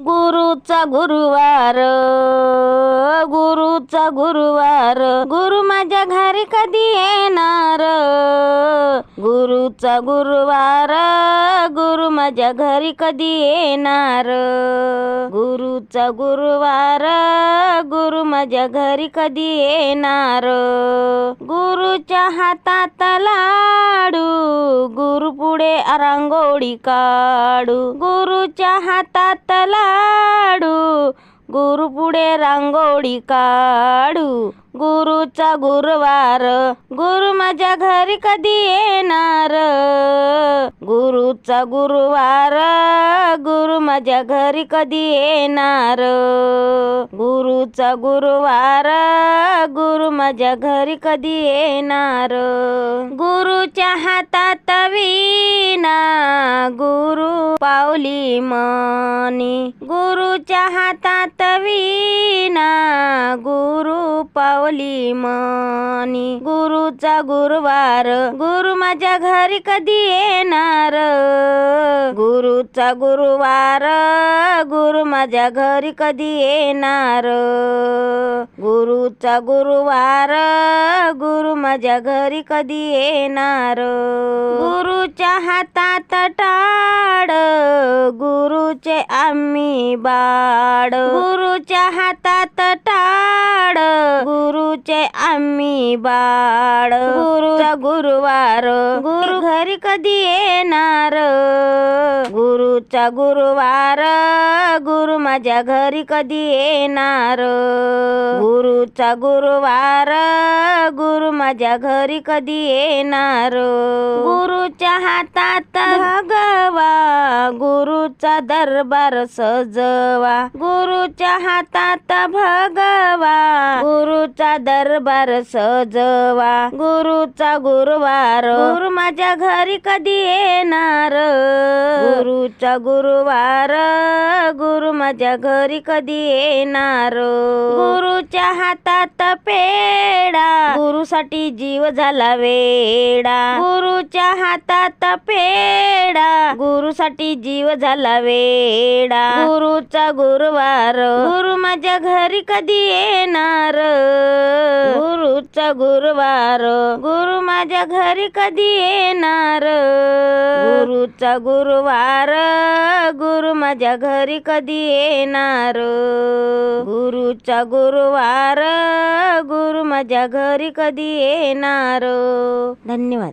गुरुचा गुरुवार गुरुचा गुरुवार. गुरु माझ्या घरी कधी येणार? गुरुचा गुरुवार गुरु माझ्या घरी कधी येणार? गुरुचा गुरुवार गुरु माझ्या घरी कधी येणार? गुरुच्या हातात लाडू गुरु पुढे रांगोळी काढू. गुरुच्या हातात लाडू गुरु पुढे रांगोळी काढू. गुरुचा गुरुवार गुरु माझ्या घरी कधी येणार? गुरुचा गुरुवार गुरु माझ्या घरी कधी येणार? गुरुचा गुरुवार गुरु माझ्या घरी कधी येणार? गुरुच्या हातात विना गुरु पावली मनी. गुरुच्या हातात विना गुरु पावली मनी. गुरुचा गुरुवार गुरु माझ्या घरी कधी येणार? गुरुचा गुरुवार गुरु माझ्या घरी कधी येणार? गुरुचा गुरुवार गुरु माझ्या घरी कधी येणार? गुरुच्या हातात टाळ गुरुचे आम्ही बाळ. गुरुच्या हातात टाळ गुरुचे आम्ही बाळ. गुरुचा गुरुवार. गुरु घरी कधी येणार? गुरुचा गुरुवार. गुरु माझ्या घरी कधी येणार? गुरुचा गुरुवार. गुरु माझ्या घरी कधी येणार? गुरुच्या हातात भगवा गुरुचा दरबार सजवा. गुरुच्या हातात भगवा. गुरुचा दरबार सजवा. गुरुचा गुरुवार. गुरु माझ्या घरी कधी येणार? गुरुचा गुरुवार. गुरु माझ्या घरी कधी येणार? गुरुच्या हातात पेडा गुरुसाठी जीव झाला वेडा. गुरुच्या हातात पेडा गुरुसाठी जीव झाला वेडा. गुरुचा गुरुवार. गुरु माझ्या घरी कधी येणार? गुरुचा गुरुवार. गुरु माझ्या घरी कधी येणार? गुरुचा गुरुवार. गुरु माझ्या घरी कधी येणार? गुरुचा गुरुवार. गुरु माझ्या घरी कधी येणार? धन्यवाद.